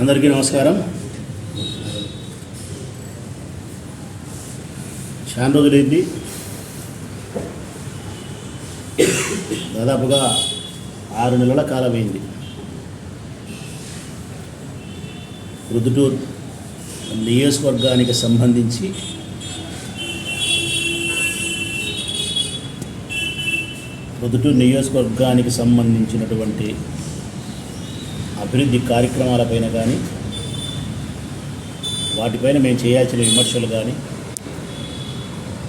అందరికీ నమస్కారం. చాలా రోజులైంది. దాదాపుగా ఆరు నెలల కాలమైంది. రుదుటూర్ నియోజకవర్గానికి సంబంధించి రుదుటూర్ నియోజకవర్గానికి సంబంధించినటువంటి అభివృద్ధి కార్యక్రమాలపైన కానీ వాటిపైన మేము చేయాల్సిన విమర్శలు కానీ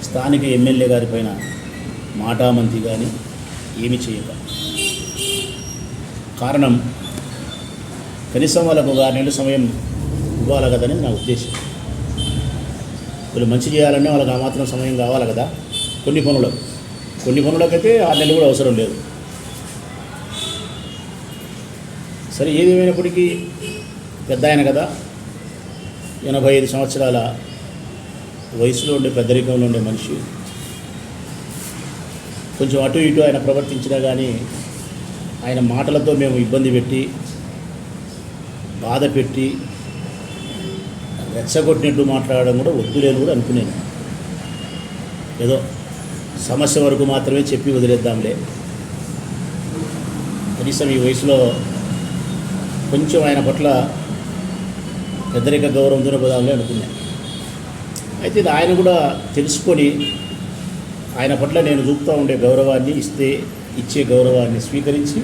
స్థానిక ఎమ్మెల్యే గారి పైన మాటామంతి కానీ ఏమి చేయక. కారణం కనీసం వాళ్ళకు ఒక ఆరు నెలల సమయం ఇవ్వాలి కదని నా ఉద్దేశం. వీళ్ళు మంచి చేయాలంటే వాళ్ళకి ఆ మాత్రం సమయం కావాలి కదా? కొన్ని పనులకు. కొన్ని పనులకైతే ఆరు నెలలు కూడా అవసరం లేదు. సరే ఏది పెద్ద ఆయన కదా. ఎనభై ఐదు సంవత్సరాల వయసులో ఉండే పెద్దరికంలో ఉండే మనిషి. కొంచెం అటు ఇటు ఆయన ప్రవర్తించినా కానీ ఆయన మాటలతో మేము ఇబ్బంది పెట్టి బాధ పెట్టి రెచ్చగొట్టినట్టు మాట్లాడడం కూడా వద్దులేని కూడా అనుకునేది. ఏదో సమస్య వరకు మాత్రమే చెప్పి వదిలేద్దాంలే. కనీసం ఈ వయసులో కొంచెం ఆయన పట్ల పెద్దరిక గౌరవం పోదాంలే అనుకున్నాను అయితే ఇది ఆయన కూడా తెలుసుకొని ఆయన పట్ల నేను చూపుతూ ఉండే గౌరవాన్ని ఇస్తే ఇచ్చే గౌరవాన్ని స్వీకరించి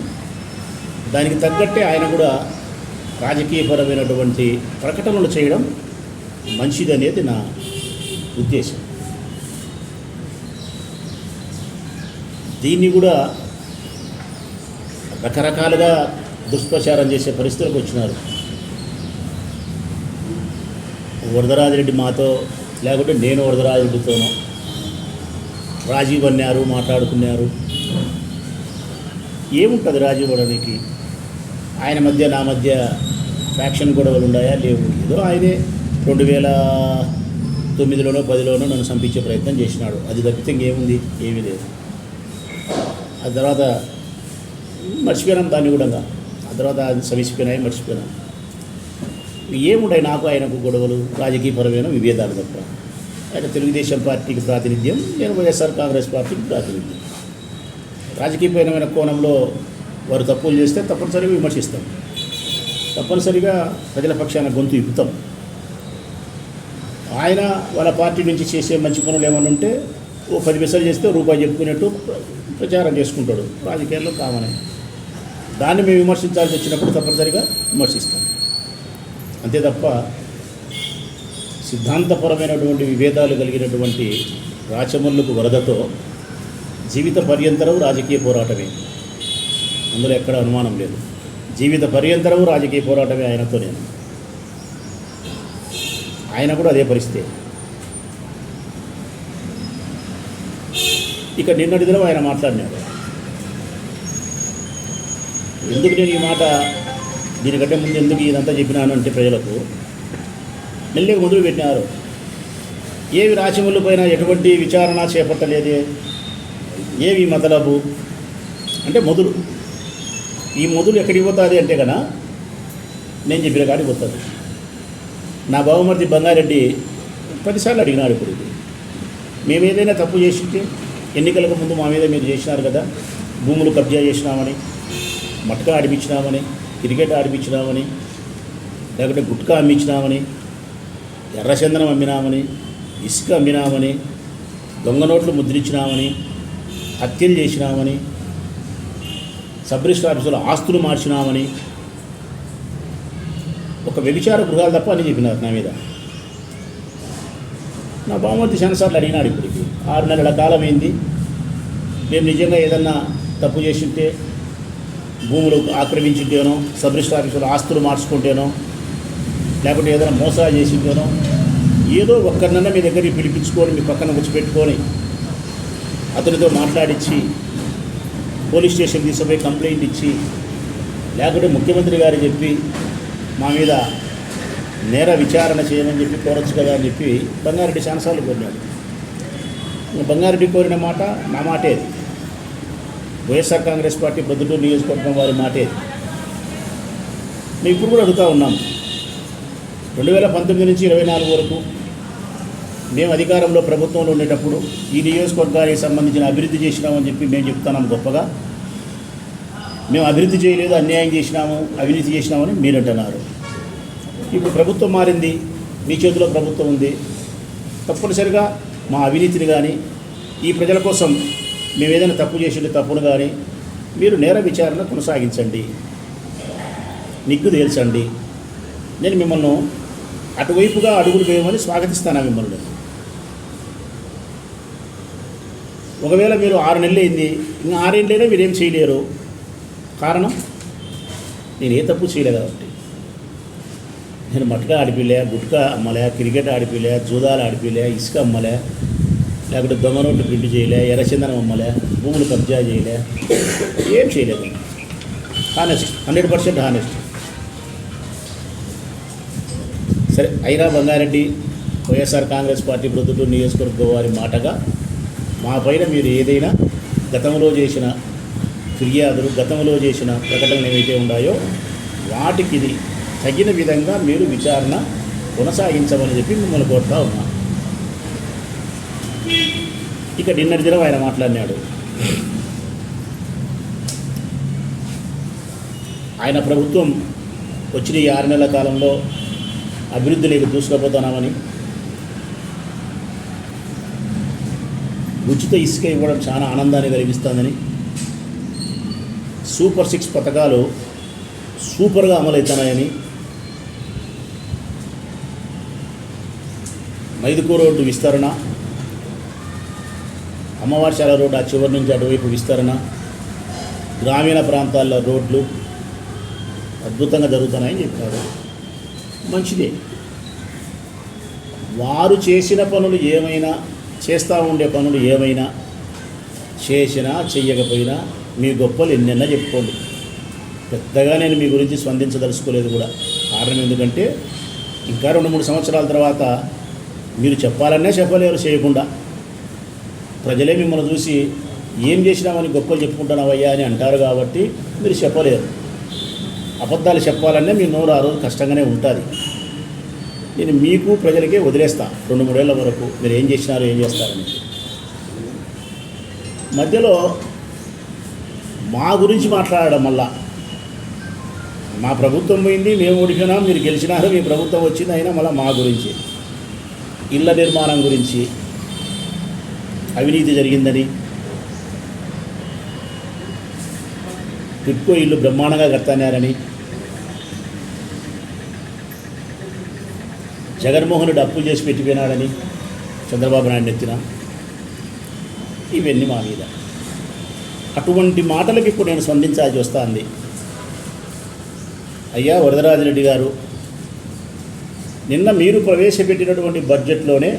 దానికి తగ్గట్టే ఆయన కూడా రాజకీయపరమైనటువంటి ప్రకటనలు చేయడం మంచిదనేది నా ఉద్దేశం. దీన్ని కూడా రకరకాలుగా దుష్ప్రచారం చేసే పరిస్థితులకు వచ్చినారు. వరదరాజిరెడ్డి మాతో లేకుంటే నేను వరదరాజిరెడ్డితోనో రాజీవ్ అన్నారు మాట్లాడుకున్నారు. ఏముంటుంది రాజీవ్ అడనికి ఆయన మధ్య నా మధ్య ఫ్యాక్షన్ గొడవలు ఉన్నాయా? లేవు. ఏదో ఆయనే రెండు వేల తొమ్మిదిలోనో పదిలోనో నన్ను చంపించే ప్రయత్నం చేసినాడు. అది తప్పితే ఇంకేముంది? ఏమీ లేదు. ఆ తర్వాత మర్చిపోయినాం దాన్ని కూడా. తర్వాత అది సమిసిపోయినాయి మర్చిపోయినా. ఏముంటాయి నాకు ఆయనకు గొడవలు రాజకీయపరమైన విభేదాలు తప్ప. ఆయన తెలుగుదేశం పార్టీకి ప్రాతినిధ్యం నేను వైఎస్ఆర్ కాంగ్రెస్ పార్టీకి ప్రాతినిధ్యం. రాజకీయపరమైన కోణంలో వారు తప్పులు చేస్తే తప్పనిసరిగా విమర్శిస్తాం. తప్పనిసరిగా ప్రజల పక్షాన గొంతు ఇప్పుతాం. ఆయన వాళ్ళ పార్టీ నుంచి చేసే మంచి పనులు ఏమైనా ఉంటే ఓ పది పైసలు చేస్తే రూపాయి చెప్పుకునేట్టు ప్రచారం చేసుకుంటాడు. రాజకీయాల్లో కామనే. దాన్ని మేము విమర్శించాల్సి వచ్చినప్పుడు తప్పనిసరిగా విమర్శిస్తాం. అంతే తప్ప సిద్ధాంతపరమైనటువంటి విభేదాలు కలిగినటువంటి రాచమల్లుకు వరదతో జీవిత పర్యంతరం రాజకీయ పోరాటమే. అందులో ఎక్కడ అనుమానం లేదు. జీవిత పర్యంతరం రాజకీయ పోరాటమే ఆయనతో నేను ఆయన కూడా అదే పరిస్థితి. ఇక నిన్నటి దినం ఆయన మాట్లాడినాడు ఎందుకు నేను ఈ మాట దీనికంటే ముందు ఎందుకు ఇదంతా చెప్పినాను అంటే ప్రజలకు? మెల్లిగా మొదలు పెట్టినారు. ఏవి రాచముల పైన ఎటువంటి విచారణ చేపట్టలేదే? ఏవి మతలబు? అంటే మొదలు. ఈ మొదలు ఎక్కడికి పోతుంది అంటే కన్నా నేను చెప్పిన కాడికి పోతుంది. నా బావమర్ది బంగారెడ్డి పదిసార్లు అడిగినాడు ఇప్పుడు ఇది. మేము ఏదైనా తప్పు చేసింటే ఎన్నికలకు ముందు మా మీద మీరు చేసినారు కదా? భూములు కబ్జా చేసినామని. మటక ఆడిపించినామని క్రికెట్ ఆడిపించినామని లేకుంటే గుట్కా అమ్మించినామని ఎర్రచందనం అమ్మినామని ఇసుక అమ్మినామని దొంగ నోట్లు ముద్రించినామని హత్యలు చేసినామని సబ్ రిజిస్టర్ ఆఫీసులో ఆస్తులు మార్చినామని ఒక వ్యభిచార గృహాలు తప్ప అని చెప్పినారు నా మీద. నా బామూర్తి సెన్సార్లు అడిగినాడు ఇప్పటికి. ఆరు నెలల కాలం అయింది మేము నిజంగా ఏదన్నా తప్పు చేసి ఉంటే భూములు ఆక్రమించుంటేనో సబ్ రిజిస్టర్ ఆఫీసులో ఆస్తులు మార్చుకుంటేనో లేకుంటే ఏదైనా మోసాలు చేసింటేనో ఏదో ఒక్కరినన్నా మీ దగ్గరికి పిలిపించుకొని మీ పక్కన కూర్చోపెట్టుకొని అతనితో మాట్లాడించి పోలీస్ స్టేషన్ తీసుకుపోయి కంప్లైంట్ ఇచ్చి లేకుంటే ముఖ్యమంత్రి గారు చెప్పి మా మీద నేర విచారణ చేయమని చెప్పి కోరచ్చు కదా అని చెప్పి బంగారెడ్డి చాలాసార్లు కోరినాడు బంగారెడ్డి కోరిన మాట నా మాటే అది. వైఎస్ఆర్ కాంగ్రెస్ పార్టీ ప్రొద్దుటూరు నియోజకవర్గం వారి మాటే. మేము ఇప్పుడు కూడా అడుగుతా ఉన్నాం. రెండు వేల పంతొమ్మిది నుంచి ఇరవై నాలుగు వరకు మేము అధికారంలో ప్రభుత్వంలో ఉండేటప్పుడు ఈ నియోజకవర్గానికి సంబంధించిన అభివృద్ధి చేసినామని చెప్పి మేము చెప్తున్నాం గొప్పగా. మేము అభివృద్ధి చేయలేదు అన్యాయం చేసినాము అవినీతి చేసినామని మీరు అంటున్నారు. ఇప్పుడు ప్రభుత్వం మారింది మీ చేతిలో ప్రభుత్వం ఉంది. తప్పనిసరిగా మా అవినీతిని కానీ ఈ ప్రజల కోసం మేము ఏదైనా తప్పు చేసిండే తప్పును కానీ మీరు నేర విచారణ కొనసాగించండి. నిగ్గు తేల్చండి నేను మిమ్మల్ని అటువైపుగా అడుగులు వేయమని స్వాగతిస్తాను మిమ్మల్ని? ఒకవేళ మీరు ఆరు నెలలు అయింది ఇంకా ఆరేళ్ళైనా మీరేం చేయలేరు. కారణం? నేను ఏ తప్పు చేయలేదు కాబట్టి. నేను మట్కా ఆడిపిలే గుట్కా అమ్మలే క్రికెట్ ఆడిపిలే జూదాలు ఆడిపిలే ఇసుక అమ్మలే లేకపోతే దొంగ నోట్లు ప్రింట్ చేయలే ఎర్రచందనం అమ్మలే భూములు కబ్జా చేయలే ఏం చేయలేదు. హానెస్ట్ హండ్రెడ్ పర్సెంట్ హానెస్ట్ సరే అయినా బంగారెడ్డి వైఎస్ఆర్ కాంగ్రెస్ పార్టీ ప్రొద్దుటూరు నియోజకవర్గ వారి మాటగా మా పైన మీరు ఏదైనా గతంలో చేసిన ఫిర్యాదులు గతంలో చేసిన ప్రకటనలు ఏవైతే ఉన్నాయో వాటికి ఇది తగిన విధంగా మీరు విచారణ కొనసాగించమని చెప్పి మిమ్మల్ని కోరుతా ఉన్నా. ఇక నిన్నటి దినం ఆయన మాట్లాడినాడు. ఆయన ప్రభుత్వం వచ్చిన ఈ ఆరు నెలల కాలంలో అభివృద్ధి లేక దూసుకుపోతున్నామని ఉచిత ఇసుక ఇవ్వడం చాలా ఆనందాన్ని కలిగిస్తుందని సూపర్ సిక్స్ పథకాలు సూపర్గా అమలవుతున్నాయని మైదుకూ రోడ్డు విస్తరణ అమ్మవారిశాల రోడ్డు ఆ చివరి నుంచి అటువైపు విస్తరణ గ్రామీణ ప్రాంతాల్లో రోడ్లు అద్భుతంగా జరుగుతున్నాయని చెప్పారు. మంచిదే. వారు చేసిన పనులు ఏమైనా చేస్తూ ఉండే పనులు ఏమైనా చేసినా చెయ్యకపోయినా మీ గొప్పలు ఎన్నెన్నా చెప్పుకోండి. పెద్దగా నేను మీ గురించి స్పందించదలుచుకోలేదు కూడా. కారణం ఎందుకంటే ఇంకా రెండు మూడు సంవత్సరాల తర్వాత మీరు చెప్పాలనే చెప్పలేరు చేయకుండా. ప్రజలే మిమ్మల్ని చూసి ఏం చేసినామని గొప్పలు చెప్పుకుంటున్నావయ్యా అని అంటారు కాబట్టి మీరు చెప్పలేరు. అబద్ధాలు చెప్పాలనే మీ నోరు ఆ రోజు కష్టంగానే ఉంటుంది. నేను మీకు ప్రజలకే వదిలేస్తా. రెండు మూడేళ్ళ వరకు మీరు ఏం చేసినారు ఏం చేస్తారని. మధ్యలో మా గురించి మాట్లాడడం వల్ల మా ప్రభుత్వం పోయింది మేము ఓడిపోయినాం మీరు గెలిచినారు మీ ప్రభుత్వం వచ్చింది అయినా మళ్ళీ మా గురించి ఇళ్ళ నిర్మాణం గురించి అవినీతి జరిగిందని. టిట్కో ఇల్లు బ్రహ్మాండంగా కడతానారని జగన్మోహనుడు అప్పు అప్పులు చేసి పెట్టిపోయినాడని చంద్రబాబు నాయుడు ఎత్తిన ఇవన్నీ మా మీద. అటువంటి మాటలకు ఇప్పుడు నేను స్పందించాల్సి వస్తుంది. అయ్యా వరదరాజరెడ్డి గారు నిన్న మీరు ప్రవేశపెట్టినటువంటి బడ్జెట్లోనే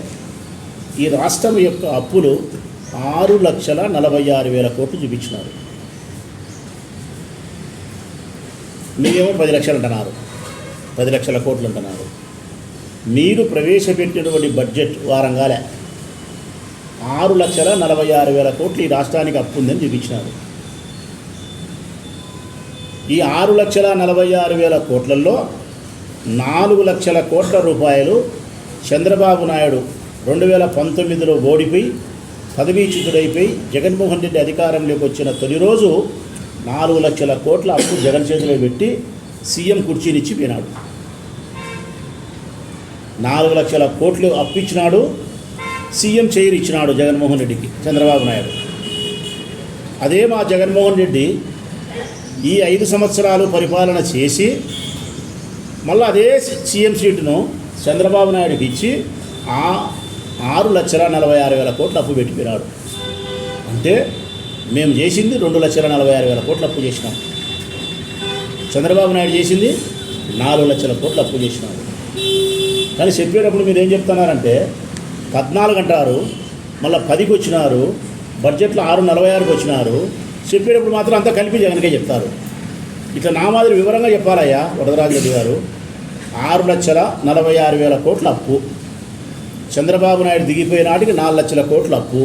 ఈ రాష్ట్రం యొక్క అప్పులు ఆరు లక్షల నలభై ఆరు వేల కోట్లు చూపించినారు. మీరేమో పది లక్షలు అంటున్నారు. పది లక్షల కోట్లు అంటున్నారు. మీరు ప్రవేశపెట్టినటువంటి బడ్జెట్ వారంగాలే ఆరు లక్షల నలభై ఆరు వేల కోట్లు ఈ రాష్ట్రానికి అప్పు ఉందని చూపించినారు. ఈ ఆరు లక్షల నలభై ఆరు వేల కోట్లలో నాలుగు లక్షల కోట్ల రూపాయలు చంద్రబాబు నాయుడు రెండు వేల పంతొమ్మిదిలో ఓడిపోయి పదవీచ్యుతుడైపోయి జగన్మోహన్ రెడ్డి అధికారంలోకి వచ్చిన తొలి రోజు నాలుగు లక్షల కోట్ల అప్పు జగన్ చేతిలో పెట్టి సీఎం కుర్చీనిచ్చి పోయినాడు. నాలుగు లక్షల కోట్లు అప్పిచ్చినాడు సీఎం చైర్ ఇచ్చినాడు జగన్మోహన్ రెడ్డికి చంద్రబాబు నాయుడు. అదే మా జగన్మోహన్ రెడ్డి ఈ ఐదు సంవత్సరాలు పరిపాలన చేసి మళ్ళీ అదే సీఎం సీటును చంద్రబాబు నాయుడుకి ఇచ్చి ఆ ఆరు లక్షల నలభై ఆరు వేల కోట్లు అప్పు పెట్టిపోయినాడు అంటే మేము చేసింది రెండు లక్షల నలభై ఆరు వేల కోట్లు అప్పు చేసినాం. చంద్రబాబు నాయుడు చేసింది నాలుగు లక్షల కోట్లు అప్పు చేసినాడు కానీ చెప్పేటప్పుడు మీరు ఏం చెప్తున్నారంటే పద్నాలుగు అంటారు మళ్ళీ పదికి వచ్చినారు బడ్జెట్లో ఆరు నలభై ఆరుకి వచ్చినారు చెప్పేటప్పుడు మాత్రం అంతా కలిపి జగన్కే చెప్తారు. ఇట్లా నా మాదిరి వివరంగా చెప్పాలయ్యా వరదరాజు రెడ్డి గారు ఆరు లక్షల నలభై ఆరు వేల కోట్ల అప్పు. చంద్రబాబు నాయుడు దిగిపోయిన నాటికి నాలుగు లక్షల కోట్ల అప్పు.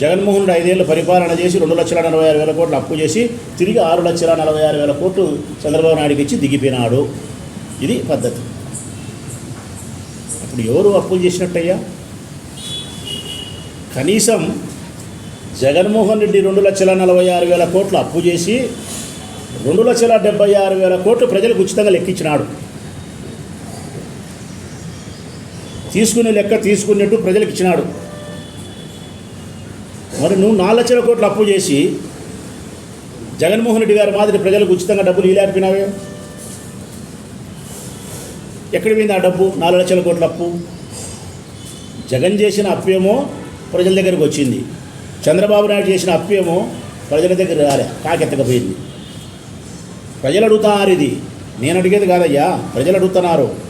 జగన్మోహన్ రెడ్డి ఐదేళ్ళు పరిపాలన చేసి రెండు లక్షల నలభై ఆరు వేల కోట్లు అప్పు చేసి తిరిగి ఆరు లక్షల నలభై ఆరు వేల కోట్లు చంద్రబాబు నాయుడుకి ఇచ్చి దిగిపోయినాడు. ఇది పద్ధతి. అప్పుడు ఎవరు అప్పులు చేసినట్టయ్యా? కనీసం జగన్మోహన్ రెడ్డి రెండు లక్షల నలభై ఆరు వేల కోట్లు అప్పు చేసి రెండు లక్షల డెబ్బై ఆరు వేల కోట్లు ప్రజలకు ఉచితంగా లెక్కించినాడు. తీసుకునే లెక్క తీసుకున్నట్టు ప్రజలకు ఇచ్చినాడు. మరి నువ్వు నాలుగు లక్షల కోట్లు అప్పు చేసి జగన్మోహన్ రెడ్డి గారి మాదిరి ప్రజలకు ఉచితంగా డబ్బులు ఇలాడిపోయినావే ఎక్కడ పోయింది ఆ డబ్బు? నాలుగు లక్షల కోట్ల అప్పు. జగన్ చేసిన అప్పేమో ప్రజల దగ్గరికి వచ్చింది. చంద్రబాబు నాయుడు చేసిన అప్పేమో ప్రజల దగ్గర రాలే కాకెత్తకపోయింది. ప్రజలు అడుగుతున్నారు ఇది. నేను అడిగేది కాదయ్యా ప్రజలు అడుగుతున్నారు.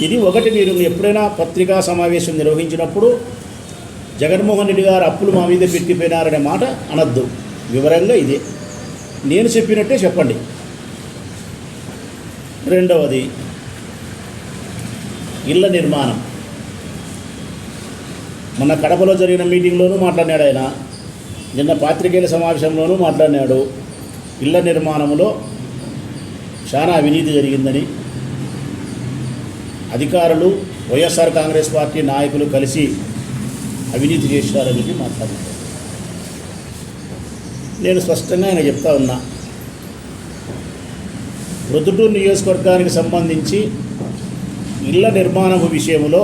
ఇది ఒకటి మీరు ఎప్పుడైనా పత్రికా సమావేశం నిర్వహించినప్పుడు జగన్మోహన్ రెడ్డి గారు అప్పులు మా మీద పెట్టిపోయినారనే మాట అనద్దు. వివరంగా ఇదే. నేను చెప్పినట్టే చెప్పండి. రెండవది ఇళ్ళ నిర్మాణం. మొన్న కడపలో జరిగిన మీటింగ్లోనూ మాట్లాడినాడు ఆయన. నిన్న పాత్రికేయుల సమావేశంలోనూ మాట్లాడినాడు. ఇళ్ళ నిర్మాణంలో చాలా అవినీతి జరిగిందని. అధికారులు వైఎస్ఆర్ కాంగ్రెస్ పార్టీ నాయకులు కలిసి అవినీతి చేశారని చెప్పి మాట్లాడినాడు నేను స్పష్టంగా ఆయన చెప్తా ఉన్నా. ప్రొద్దుటూరు నియోజకవర్గానికి సంబంధించి ఇళ్ళ నిర్మాణము విషయంలో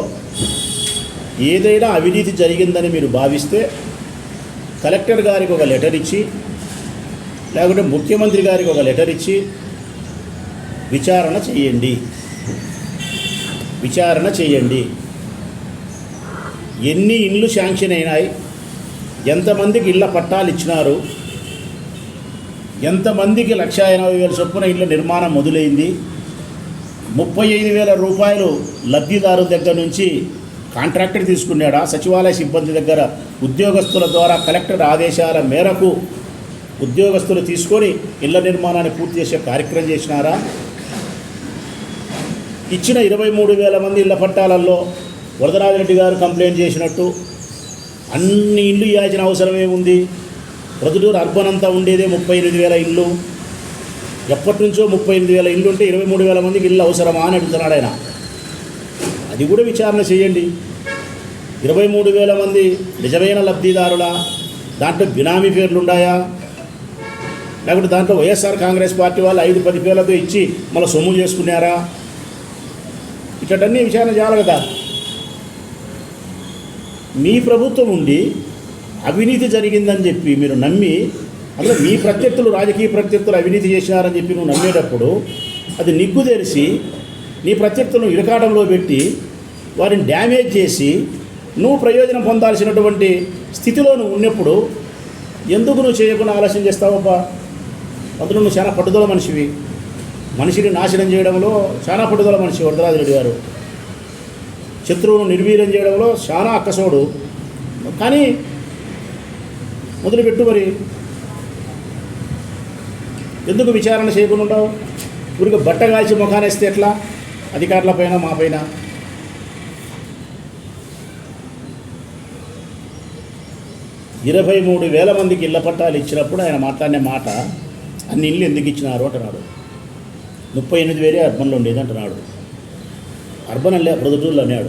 ఏదైనా అవినీతి జరిగిందని మీరు భావిస్తే కలెక్టర్ గారికి ఒక లెటర్ ఇచ్చి లేకుంటే ముఖ్యమంత్రి గారికి ఒక లెటర్ ఇచ్చి విచారణ చేయండి. విచారణ చేయండి. ఎన్ని ఇండ్లు శాంక్షన్ అయినాయి? ఎంతమందికి ఇళ్ళ పట్టాలు ఇచ్చినారు? ఎంతమందికి లక్ష ఎనభై వేల చొప్పున ఇళ్ళ నిర్మాణం మొదలైంది? ముప్పై ఐదు వేల రూపాయలు లబ్ధిదారు దగ్గర నుంచి కాంట్రాక్టర్ తీసుకున్నాడా? సచివాలయ సిబ్బంది దగ్గర ఉద్యోగస్తుల ద్వారా కలెక్టర్ ఆదేశాల మేరకు ఉద్యోగస్తులు తీసుకొని ఇళ్ళ నిర్మాణాన్ని పూర్తి చేసే కార్యక్రమం చేసినారా? ఇచ్చిన ఇరవై మూడు వేల మంది ఇళ్ళ పట్టాలలో వరదరాజరెడ్డి గారు కంప్లైంట్ చేసినట్టు అన్ని ఇల్లు ఇవ్వాల్సిన అవసరమే ఉంది ప్రొద్దుటూరు అర్బన్ అంతా ఉండేదే ముప్పై ఎనిమిది వేల ఇల్లు ఎప్పటి నుంచో ముప్పై ఎనిమిది వేల ఇల్లు ఉంటే ఇరవై మూడు వేల మందికి ఇల్లు అవసరమా అని అడుగుతున్నాడు ఆయన. అది కూడా విచారణ చేయండి. ఇరవై మూడు వేల మంది నిజమైన లబ్ధిదారులా? దాంట్లో బినామీ పేర్లు ఉన్నాయా లేకపోతే దాంట్లో వైఎస్ఆర్ కాంగ్రెస్ పార్టీ వాళ్ళు ఐదు పది పేర్లతో ఇచ్చి మళ్ళీ సొమ్ము చేసుకున్నారా? ఇచ్చటన్నీ విచారణ చేయాలి కదా మీ ప్రభుత్వం ఉండి అవినీతి జరిగిందని చెప్పి మీరు నమ్మి అందులో మీ ప్రత్యర్థులు రాజకీయ ప్రత్యర్థులు అవినీతి చేసినారని చెప్పి నువ్వు నమ్మేటప్పుడు అది నిగ్గు తెరిచి నీ ప్రత్యర్థులను ఇరకాటంలో పెట్టి వారిని డ్యామేజ్ చేసి నువ్వు ప్రయోజనం పొందాల్సినటువంటి స్థితిలో నువ్వు ఉన్నప్పుడు ఎందుకు నువ్వు చేయకుండా ఆలస్యం చేస్తావబ్బా? అందులో నువ్వు చాలా పట్టుదల మనిషివి. మనిషిని నాశనం చేయడంలో చాలా పట్టుదల మనిషి వరదరాజరెడ్డి గారు. శత్రువును నిర్వీర్యం చేయడంలో చాలా అక్కసోడు. కానీ మొదలుపెట్టు మరి. ఎందుకు విచారణ చేయకుండా ఉండవు ఊరికి బట్ట కాల్చి ముఖానేస్తే ఎట్లా? అధికారుల పైన మా పైన. ఇరవై మూడు వేల మందికి ఇళ్ళ పట్టాలు ఇచ్చినప్పుడు ఆయన మాట్లాడిన మాట అన్ని ఇల్లు ఎందుకు ఇచ్చినారు అంటున్నాడు. ముప్పై ఎనిమిది వేరే అర్బన్లో ఉండేది అంటున్నాడు. అర్బన్ అల్లే ప్రొద్దుటూరులో అన్నాడు.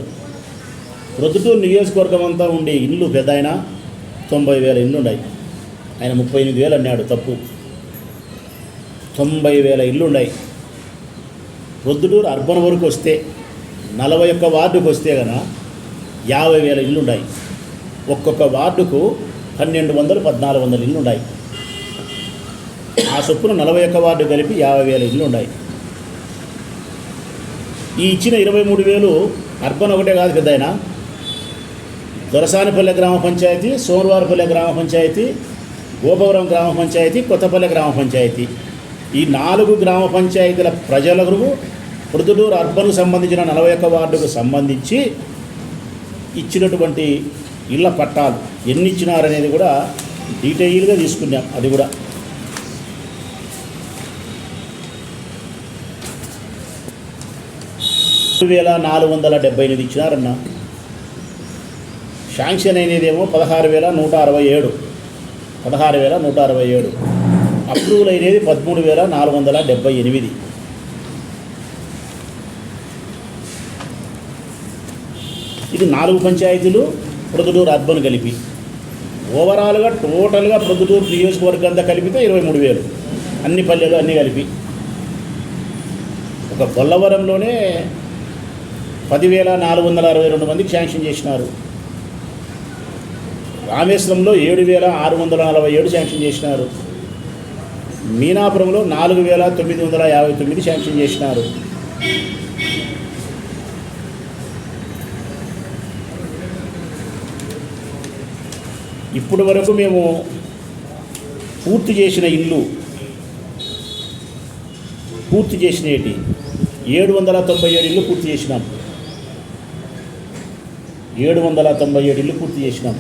ప్రొద్దుటూరు నియోజకవర్గం అంతా ఉండే ఇల్లు పెద్ద ఆయన తొంభై వేల ఇల్లు ఉన్నాయి. ఆయన ముప్పై ఎనిమిది వేలు అన్నాడు తప్పు. తొంభై వేల ఇల్లు ఉన్నాయి. ప్రొద్దుటూరు అర్బన్ వరకు వస్తే నలభై ఒక్క వార్డుకు వస్తే గన యాభై వేల ఇల్లు ఉన్నాయి. ఒక్కొక్క వార్డుకు పన్నెండు వందలు పద్నాలుగు వందల ఇల్లు ఉన్నాయి. ఆ చొప్పున నలభై ఒక్క వార్డు కలిపి యాభై వేల ఇల్లు ఉన్నాయి. ఈ ఇచ్చిన ఇరవై మూడు వేలు అర్బన్ ఒకటే కాదు పెద్ద ఆయన దొరసానిపల్లె గ్రామ పంచాయతీ సోమవారపల్లె గ్రామ పంచాయతీ గోపవరం గ్రామ పంచాయతీ కొత్తపల్లె గ్రామ పంచాయతీ. ఈ నాలుగు గ్రామ పంచాయతీల ప్రజలకు ప్రొద్దుటూరు అర్బన్కు సంబంధించిన నలభై ఒక్క వార్డుకు సంబంధించి ఇచ్చినటువంటి ఇళ్ళ పట్టాలు ఎన్ని ఇచ్చినారనేది కూడా డీటెయిల్గా తీసుకున్నాం. అది కూడా రెండు వేల నాలుగు వందల డెబ్బై ఎనిమిది ఇచ్చినారన్న. శాంక్షన్ అయినదేమో పదహారు వేల నూట అరవై ఏడు. పదహారు వేల నూట అరవై ఏడు. అప్రూవల్ అయినది పదమూడు వేల నాలుగు వందల డెబ్బై ఎనిమిది. ఇది నాలుగు పంచాయతీలు ప్రొద్దుటూరు అర్బన్ కలిపి. ఓవరాల్గా టోటల్గా ప్రొద్దుటూరు నియోజకవర్గం అంతా కలిపితే ఇరవై మూడు వేలు. అన్ని పల్లెలు అన్నీ కలిపి. ఒక బొల్లవరంలోనే పదివేల నాలుగు వందల అరవై రెండు మందికి శాంక్షన్ చేసినారు. రామేశ్వరంలో ఏడు వేల ఆరు వందల నలభై ఏడు శాంక్షన్ చేసినారు. మీనాపురంలో నాలుగు వేల తొమ్మిది వందల యాభై తొమ్మిది శాంక్షన్ చేసినారు. ఇప్పటి వరకు మేము పూర్తి చేసిన ఇల్లు పూర్తి చేసినటి ఏడు వందల తొంభై ఏడు ఇల్లు పూర్తి చేసినాం. ఏడు వందల తొంభై ఏడు ఇల్లు పూర్తి చేసినాం.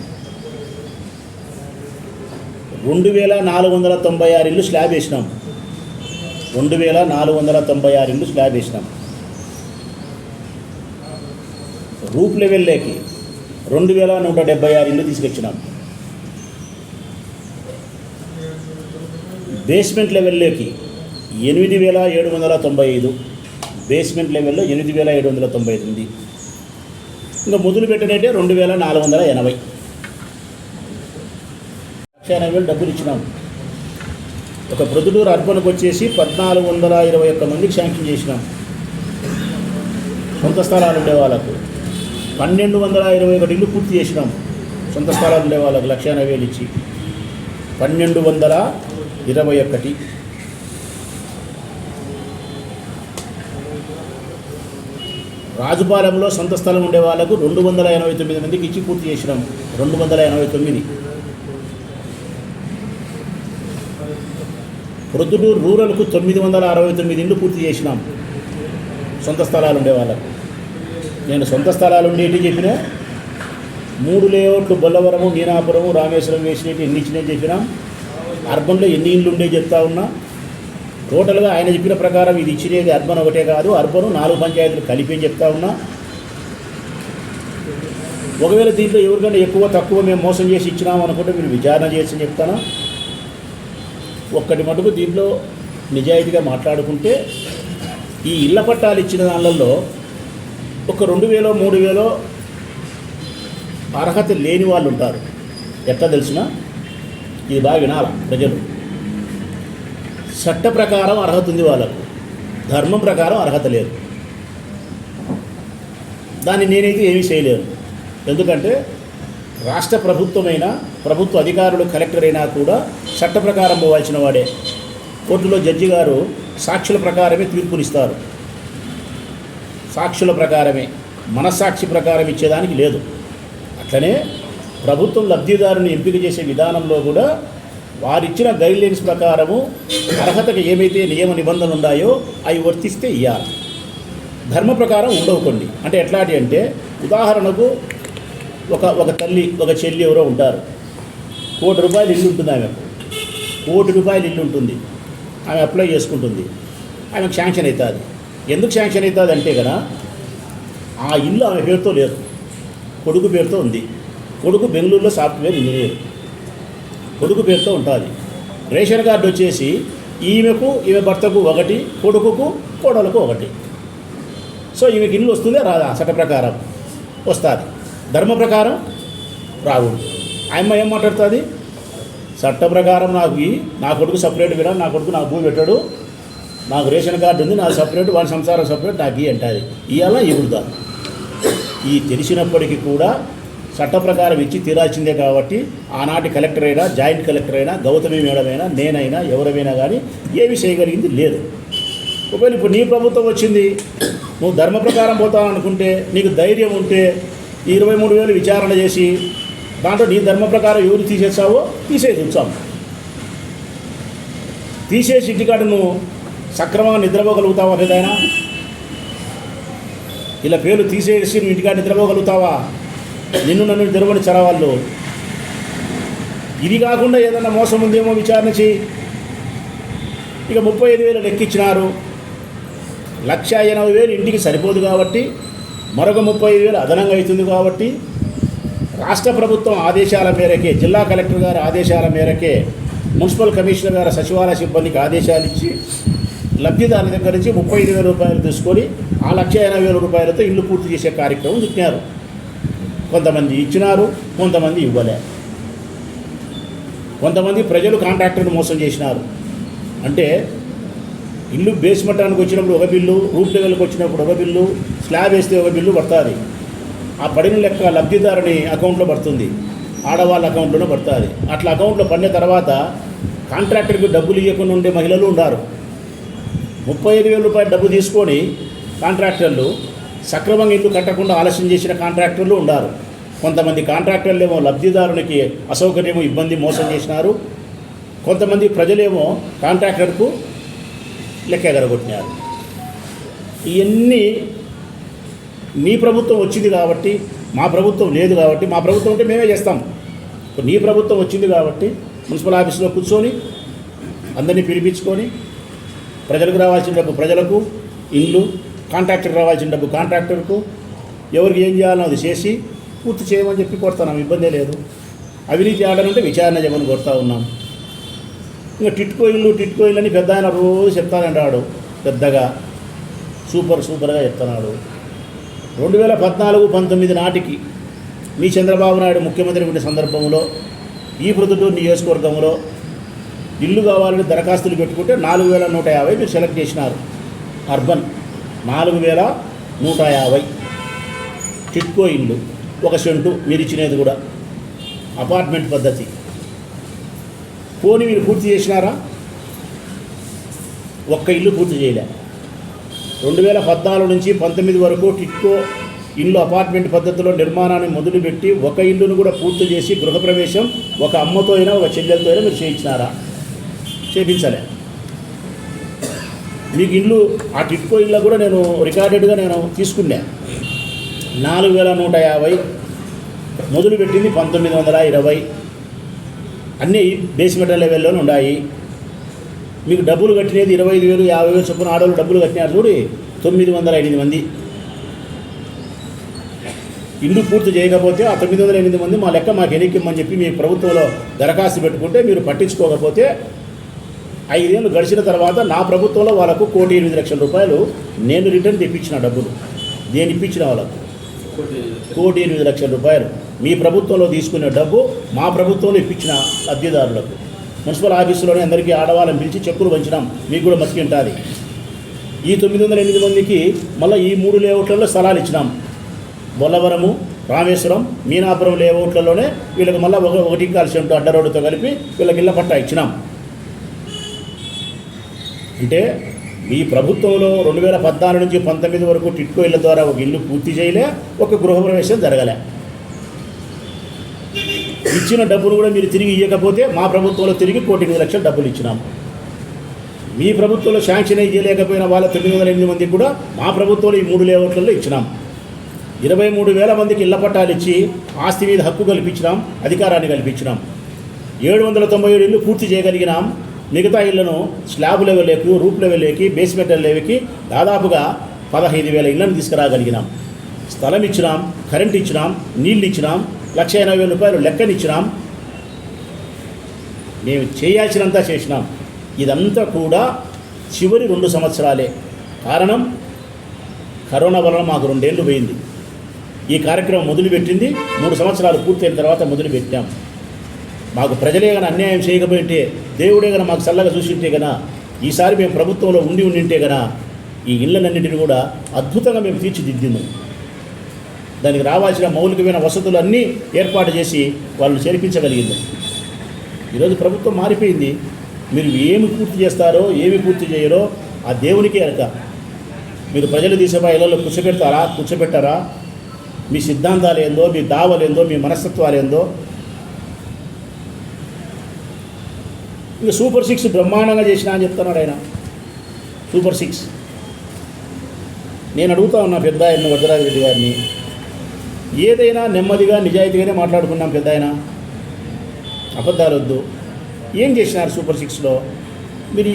రెండు వేల నాలుగు వందల తొంభై ఆరు ఇల్లు స్లాబ్ వేసినాం. రెండు వేల నాలుగు వందల తొంభై ఆరు ఇల్లు స్లాబ్ వేసినాం. రూప్ లెవెల్లోకి రెండు వేల నూట డెబ్బై ఆరు ఇల్లు తీసుకొచ్చినాం. బేస్మెంట్ లెవెల్లోకి ఎనిమిది వేల ఏడు వందల తొంభై ఐదు. బేస్మెంట్ లెవెల్లో ఎనిమిది వేల ఏడు వందల తొంభై ఐదు ఉంది. ఇంకా మొదలు పెట్టినట్టే రెండు వేల నాలుగు వందల ఎనభై. లక్ష ఎనభై వేలు డబ్బులు ఇచ్చినాం. ఒక ప్రొద్దుటూరు అర్బన్కి వచ్చేసి పద్నాలుగు వందల ఇరవై ఒక్క మందికి శాంక్షన్ చేసినాం. సొంత స్థలాలు ఉండే వాళ్ళకు. పన్నెండు వందల ఇరవై ఒకటి ఇల్లు పూర్తి చేసినాం. సొంత స్థలాలు ఉండే వాళ్ళకు లక్ష ఎనభై వేలు ఇచ్చి. పన్నెండు వందల ఇరవై ఒకటి. రాజుపాలెంలో సొంత స్థలం ఉండే వాళ్ళకు రెండు వందల ఎనభై తొమ్మిది మందికి ఇచ్చి పూర్తి చేసినాం. రెండు వందల ఎనభై తొమ్మిది. ప్రొద్దుటూరు రూరల్కు తొమ్మిది వందల అరవై తొమ్మిది ఇండ్లు పూర్తి చేసినాం. సొంత స్థలాలు ఉండే వాళ్ళకు నేను సొంత స్థలాలు ఉండేటి చెప్పిన మూడు లేఅవుట్లు బొల్లవరము మీనాపురము రామేశ్వరం వేసినట్టు ఎన్ని ఇచ్చినాయి చెప్పినాం అర్బన్లో ఎన్ని ఇండ్లు ఉండే చెప్తా ఉన్నా టోటల్గా ఆయన చెప్పిన ప్రకారం ఇది ఇచ్చినది అర్బన్ ఒకటే కాదు అర్బన్ నాలుగు పంచాయతీలు కలిపి అని చెప్తా ఉన్నా. ఒకవేళ దీంట్లో ఎవరికైనా ఎక్కువ తక్కువ మేము మోసం చేసి ఇచ్చినాం అనుకుంటే మీరు విచారణ చేసి చెప్తాను? ఒక్కటి మటుకు దీంట్లో నిజాయితీగా మాట్లాడుకుంటే ఈ ఇళ్ళ పట్టాలు ఇచ్చిన దానిలలో ఒక రెండు వేలో మూడు వేలో అర్హత లేని వాళ్ళు ఉంటారు. ఎట్లా తెలిసిన? ఇది బాగా వినాల ప్రజలు? చట్ట ప్రకారం అర్హత ఉంది వాళ్ళకు. ధర్మం ప్రకారం అర్హత లేదు. దాన్ని నేనైతే ఏమీ చేయలేను. ఎందుకంటే రాష్ట్ర ప్రభుత్వమైన ప్రభుత్వ అధికారులు కలెక్టర్ అయినా కూడా చట్ట ప్రకారం పోవాల్సిన వాడే. కోర్టులో జడ్జి గారు సాక్షుల ప్రకారమే తీర్పునిస్తారు సాక్షుల ప్రకారమే మనస్సాక్షి ప్రకారం ఇచ్చేదానికి లేదు. అట్లనే ప్రభుత్వం లబ్ధిదారుని ఎంపిక చేసే విధానంలో కూడా వారిచ్చిన గైడ్లైన్స్ ప్రకారము అర్హతకు ఏమైతే నియమ నిబంధనలు ఉన్నాయో అవి వర్తిస్తే ఇవ్వాలి ధర్మ ప్రకారం ఉండవు కొన్ని అంటే ఎట్లాంటి అంటే ఉదాహరణకు ఒక ఒక తల్లి ఒక చెల్లి ఎవరో ఉంటారు. కోటి రూపాయలు ఇల్లు ఉంటుంది ఆమెకు. కోటి రూపాయలు ఇల్లు ఉంటుంది. ఆమె అప్లై చేసుకుంటుంది. ఆమెకు శాంక్షన్ అవుతుంది. ఎందుకు శాంక్షన్ అవుతుంది అంటే కదా ఆ ఇల్లు ఆమె పేరుతో లేదు. కొడుకు పేరుతో ఉంది. కొడుకు బెంగళూరులో సాఫ్ట్వేర్ ఇంజనీర్. కొడుకు పేరుతో ఉంటుంది. రేషన్ కార్డు వచ్చేసి ఈమెకు ఈమె భర్తకు ఒకటి కొడుకుకు కోడలకు ఒకటి. సో ఈమెకి ఇల్లు వస్తుందే రాదా? చట్ట ప్రకారం వస్తుంది. ధర్మ ప్రకారం రావు ఆయమ్మ ఏం మాట్లాడుతుంది? చట్ట ప్రకారం నాకు ఈ నా కొడుకు సపరేట్ విడా నా కొడుకు నాకు భూమి పెట్టాడు. నాకు రేషన్ కార్డు ఉంది నాకు సపరేట్ వాళ్ళ సంసారం సపరేట్ నాకు అంటే అంటుంది. ఇవాళ ఇవుడుదా ఈ తెలిసినప్పటికీ కూడా చట్ట ప్రకారం ఇచ్చి తీరాల్సిందే కాబట్టి ఆనాటి కలెక్టర్ అయినా జాయింట్ కలెక్టర్ అయినా గౌతమి మేడమైనా నేనైనా ఎవరైనా కానీ ఏమి చేయగలిగింది లేదు. ఒకవేళ ఇప్పుడు నీ ప్రభుత్వం వచ్చింది నువ్వు ధర్మ ప్రకారం పోతావనుకుంటే నీకు ధైర్యం ఉంటే ఇరవై మూడు వేలు విచారణ చేసి దాంట్లో నీ ధర్మ ప్రకారం ఎవరు తీసేసావో తీసేసి ఉంచాం తీసేసి ఇంటికాడు నువ్వు సక్రమంగా నిద్రపోగలుగుతావా లేదైనా ఇలా పేర్లు తీసేసి నువ్వు ఇంటికాడ నిద్రపోగలుగుతావా? నిన్ను నన్ను నిద్రపడి చరవాళ్ళు. ఇది కాకుండా ఏదైనా మోసం ఉందేమో విచారణ చేయి. ఇక ముప్పై ఐదు వేలు లెక్కించినారు లక్ష ఎనభై వేలు ఇంటికి సరిపోదు కాబట్టి మరొక ముప్పై ఐదు వేలు అదనంగా అవుతుంది కాబట్టి రాష్ట్ర ప్రభుత్వం ఆదేశాల మేరకే జిల్లా కలెక్టర్ గారి ఆదేశాల మేరకే మున్సిపల్ కమిషనర్ గారి సచివాలయ సిబ్బందికి ఆదేశాలు ఇచ్చి లబ్ధిదారుల దగ్గర నుంచి ముప్పై ఐదు వేల రూపాయలు తీసుకొని ఆ లక్ష ఎనభై వేల రూపాయలతో ఇల్లు పూర్తి చేసే కార్యక్రమం చుట్టారు కొంతమంది ఇచ్చినారు కొంతమంది ఇవ్వలే. కొంతమంది ప్రజలు కాంట్రాక్టర్ని మోసం చేసినారు. అంటే ఇల్లు బేస్మెంటానికి వచ్చినప్పుడు ఒక బిల్లు రూప్ లెవెల్కి వచ్చినప్పుడు ఒక బిల్లు స్లాబ్ వేస్తే ఒక బిల్లు పడుతుంది. ఆ పడిన లెక్క లబ్ధిదారుని అకౌంట్లో పడుతుంది. ఆడవాళ్ళ అకౌంట్లోనే పడుతుంది. అట్లా అకౌంట్లో పడిన తర్వాత కాంట్రాక్టర్కి డబ్బులు ఇవ్వకుండా ఉండే మహిళలు ఉన్నారు ముప్పై ఐదు వేల రూపాయలు డబ్బు తీసుకొని కాంట్రాక్టర్లు సక్రమంగా ఇల్లు కట్టకుండా ఆలస్యం చేసిన కాంట్రాక్టర్లు ఉన్నారు కొంతమంది కాంట్రాక్టర్లు ఏమో లబ్ధిదారునికి అసౌకర్యము ఇబ్బంది మోసం చేసినారు. కొంతమంది ప్రజలేమో కాంట్రాక్టర్కు లెక్క ఎగరగొట్టినారు. ఇవన్నీ నీ ప్రభుత్వం వచ్చింది కాబట్టి మా ప్రభుత్వం లేదు కాబట్టి మా ప్రభుత్వం అంటే మేమే చేస్తాం. నీ ప్రభుత్వం వచ్చింది కాబట్టి మున్సిపల్ ఆఫీస్లో కూర్చొని అందరినీ పిలిపించుకొని ప్రజలకు రావాల్సిన డబ్బు ప్రజలకు ఇల్లు కాంట్రాక్టర్కి రావాల్సిన డబ్బు కాంట్రాక్టర్కు ఎవరికి ఏం చేయాలో అది చేసి పూర్తి చేయమని చెప్పి కొడతాం ఇబ్బందే లేదు. అవినీతి ఆడాలంటే విచారణ చేయమని కొడతా ఉన్నాం. ఇంకా టిట్కో ఇల్లు టిట్కో ఇల్లు అని పెద్ద ఆయన రోజు చెప్తానంటాడు పెద్దగా సూపర్ సూపర్గా చెప్తున్నాడు. రెండు వేల పద్నాలుగు పంతొమ్మిది నాటికి మీ చంద్రబాబు నాయుడు ముఖ్యమంత్రి ఉండే సందర్భంలో ఈ ప్రొద్దుటూరు నియోజకవర్గంలో ఇల్లు కావాలని దరఖాస్తులు పెట్టుకుంటే నాలుగు వేల నూట యాభై మీరు సెలెక్ట్ చేసినారు. అర్బన్. నాలుగు వేల నూట యాభై టిట్కో ఇల్లు ఒక సెంటు మీరు ఇచ్చినది కూడా. అపార్ట్మెంట్ పద్ధతి. పోనీ మీరు పూర్తి చేసినారా? ఒక్క ఇల్లు పూర్తి చేయలే. రెండు వేల పద్నాలుగు నుంచి పంతొమ్మిది వరకు టిట్కో ఇల్లు అపార్ట్మెంట్ పద్ధతిలో నిర్మాణాన్ని మొదలుపెట్టి ఒక ఇల్లును కూడా పూర్తి చేసి గృహప్రవేశం ఒక అమ్మతో అయినా ఒక చెల్లెలతో అయినా మీరు చేయించినారా? చేపించలే. మీకు ఇల్లు ఆ టిట్కో ఇల్లు కూడా నేను రికార్డెడ్గా నేను తీసుకున్నా. నాలుగు వేల నూట యాభై మొదలుపెట్టింది పంతొమ్మిది వందల ఇరవై. అన్నీ బేస్మెంట్ లెవెల్లోనే ఉన్నాయి మీకు డబ్బులు కట్టినది ఇరవై ఐదు వేలు యాభై వేలు చొప్పున ఆడవాళ్ళు డబ్బులు కట్టినారు చూడి తొమ్మిది వందల ఎనిమిది మంది. ఇల్లు పూర్తి చేయకపోతే ఆ తొమ్మిది వందల ఎనిమిది మంది మా లెక్క మాకు ఎన్నికమ్మని చెప్పి మీ ప్రభుత్వంలో దరఖాస్తు పెట్టుకుంటే మీరు పట్టించుకోకపోతే ఐదేళ్ళు గడిచిన తర్వాత నా ప్రభుత్వంలో వాళ్ళకు కోటి ఎనిమిది లక్షల రూపాయలు నేను రిటర్న్ తెప్పించిన డబ్బులు. నేను ఇప్పించిన వాళ్ళకు? కోటి ఎనిమిది లక్షల రూపాయలు. మీ ప్రభుత్వంలో తీసుకునే డబ్బు మా ప్రభుత్వంలో ఇప్పించిన లబ్ధిదారులకు. మున్సిపల్ ఆఫీసులోనే అందరికీ ఆడవాళ్ళని పిలిచి చెక్కులు పంచినాం. మీకు కూడా మసికి ఉంటుంది ఈ తొమ్మిది వందల ఎనిమిది మందికి మళ్ళీ ఈ మూడు లేఅవుట్లలో స్థలాలు ఇచ్చినాం. బొల్లవరము రామేశ్వరం మీనాపురం లేఅవుట్లలోనే వీళ్ళకి మళ్ళీ ఒక ఒకటి కలిసి ఉంటూ అడ్డ రోడ్డుతో కలిపి వీళ్ళకి ఇళ్ళ పట్టా ఇచ్చినాం. అంటే మీ ప్రభుత్వంలో రెండు వేల పద్నాలుగు నుంచి పంతొమ్మిది వరకు టిట్కో ఇళ్ళ ద్వారా ఒక ఇల్లు పూర్తి చేయలే ఒక గృహప్రవేశం జరగలే. ఇచ్చిన డబ్బులు కూడా మీరు తిరిగి ఇవ్వకపోతే మా ప్రభుత్వంలో తిరిగి కోటి ఎనిమిది లక్షల డబ్బులు ఇచ్చినాం. మీ ప్రభుత్వంలో శాంక్షన్ అయ్యి చేయలేకపోయిన వాళ్ళ తొమ్మిది వందల ఎనిమిది మందికి కూడా మా ప్రభుత్వంలో ఈ మూడు లేఅవుట్లలో ఇచ్చినాం. ఇరవై మూడు వేల మందికి ఇళ్ళ పట్టాలు ఇచ్చి ఆస్తి మీద హక్కు కల్పించినాం అధికారాన్ని కల్పించినాం. ఏడు వందల తొంభై ఏడు ఇల్లు పూర్తి చేయగలిగినాం. మిగతా ఇళ్ళను స్లాబ్ లెవెల్లోకి రూప్ లెవెల్లోకి బేస్మెంట్ లెవెల్కి దాదాపుగా పదహైదు వేల ఇళ్ళను తీసుకురాగలిగినాం. స్థలం ఇచ్చినాం కరెంట్ ఇచ్చినాం నీళ్ళు ఇచ్చినాం లక్ష ఎనభై వేల రూపాయలు లెక్కనిచ్చినాం మేము చేయాల్సినంత చేసినాం. ఇదంతా కూడా చివరి రెండు సంవత్సరాలే. కారణం కరోనా వలన మాకు రెండేళ్ళు పోయింది. ఈ కార్యక్రమం మొదలుపెట్టింది మూడు సంవత్సరాలు పూర్తయిన తర్వాత మొదలుపెట్టాం. మాకు ప్రజలే కానీ అన్యాయం చేయకపోయింటే దేవుడే కానీ మాకు చల్లగా చూసింటే కదా ఈసారి మేము ప్రభుత్వంలో ఉండి ఉండింటే కదా ఈ ఇళ్ళనన్నింటిని కూడా అద్భుతంగా మేము తీర్చిదిద్దింది. దానికి రావాల్సిన మౌలికమైన వసతులు అన్నీ ఏర్పాటు చేసి వాళ్ళు చేర్పించగలిగింది. ఈరోజు ప్రభుత్వం మారిపోయింది. మీరు ఏమి పూర్తి చేస్తారో ఏమి పూర్తి చేయరో ఆ దేవునికే అనక మీరు ప్రజలు తీసేపా ఇళ్ళలో కూర్చోబెడతారా కూర్చోబెట్టారా? మీ సిద్ధాంతాలు ఏందో మీ దావలేందో మీ మనస్తత్వాలు ఏందో ఇంకా సూపర్ సిక్స్ బ్రహ్మాండంగా చేసిన అని చెప్తున్నాడు ఆయన. Super six. నేను అడుగుతా ఉన్నా పెద్ద ఆయన వరదరాజు గారిని. ఏదైనా నెమ్మదిగా నిజాయితీగానే మాట్లాడుకున్నాం పెద్ద ఆయన. అబద్ధాలు వద్దు. ఏం చేసినారు సూపర్ సిక్స్లో? మీరు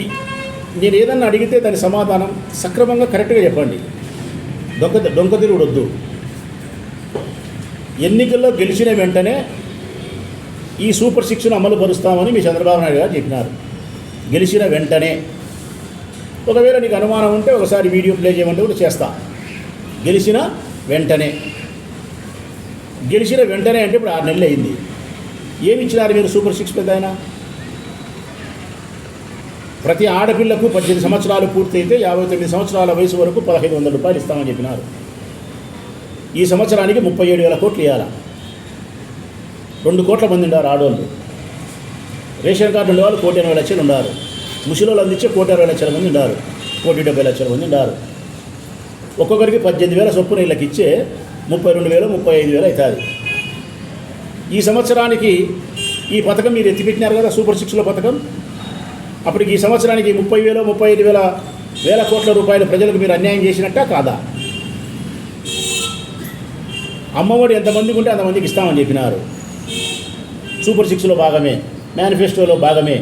నేను ఏదన్నా అడిగితే దాని సమాధానం సక్రమంగా కరెక్ట్గా చెప్పండి. దొంగ దొంగ తిరుగుడు వద్దు. ఎన్నికల్లో గెలిచిన వెంటనే ఈ సూపర్ సిక్స్ను అమలు పరుస్తామని మీ చంద్రబాబు నాయుడు గారు చెప్పినారు. గెలిచిన వెంటనే ఒకవేళ నీకు అనుమానం ఉంటే ఒకసారి వీడియో ప్లే చేయమంటే కూడా చేస్తా. గెలిచిన వెంటనే. గెలిచిన వెంటనే అంటే ఇప్పుడు ఆరు నెలలు అయింది. ఏమి ఇచ్చినారు మీరు సూపర్ సిక్స్ పెద్ద ఆయన? ప్రతి ఆడపిల్లకు పద్దెనిమిది సంవత్సరాలు పూర్తయితే యాభై తొమ్మిది సంవత్సరాల వయసు వరకు పదహైదు వందల రూపాయలు ఇస్తామని చెప్పినారు. ఈ సంవత్సరానికి ముప్పై ఏడు వేల కోట్లు ఇవ్వాలి రెండు కోట్ల మంది ఉన్నారు ఆడవాళ్ళు రేషన్ కార్డు ఉండే వాళ్ళు కోటి ఎనభై లక్షలు ఉన్నారు. ముసలిళ్ళు అందించే కోటి అరవై లక్షల మంది ఉన్నారు. కోటి డెబ్బై లక్షల మంది ఉన్నారు. ఒక్కొక్కరికి పద్దెనిమిది వేల చొప్పున వీళ్ళకి ఇచ్చే ముప్పై రెండు వేలు ముప్పై ఐదు వేలు అవుతుంది. ఈ సంవత్సరానికి ఈ పథకం మీరు ఎత్తిపెట్టినారు కదా సూపర్ సిక్స్లో పథకం? అప్పటికి ఈ సంవత్సరానికి ముప్పై వేలు ముప్పై ఐదు వేల వేల కోట్ల రూపాయలు ప్రజలకు మీరు అన్యాయం చేసినట్టా కాదా? అమ్మఒడి ఎంతమందికి ఉంటే అంతమందికి ఇస్తామని చెప్పినారు. సూపర్ సిక్స్లో భాగమే మేనిఫెస్టోలో భాగమే.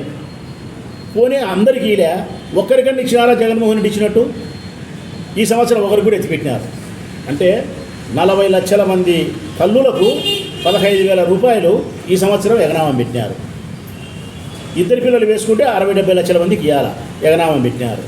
పోనీ అందరికీ ఇలా ఒక్కరికన్నా ఇచ్చినారా జగన్మోహన్ రెడ్డి ఇచ్చినట్టు ఈ సంవత్సరం ఒకరికి కూడా ఎత్తిపెట్టినారు. అంటే నలభై లక్షల మంది తల్లులకు పదహైదు వేల రూపాయలు ఈ సంవత్సరం ఎగనామం పెట్టినారు. ఇద్దరు పిల్లలు వేసుకుంటే అరవై డెబ్బై లక్షల మందికి ఇవ్వాలి ఎగనామం పెట్టినారు.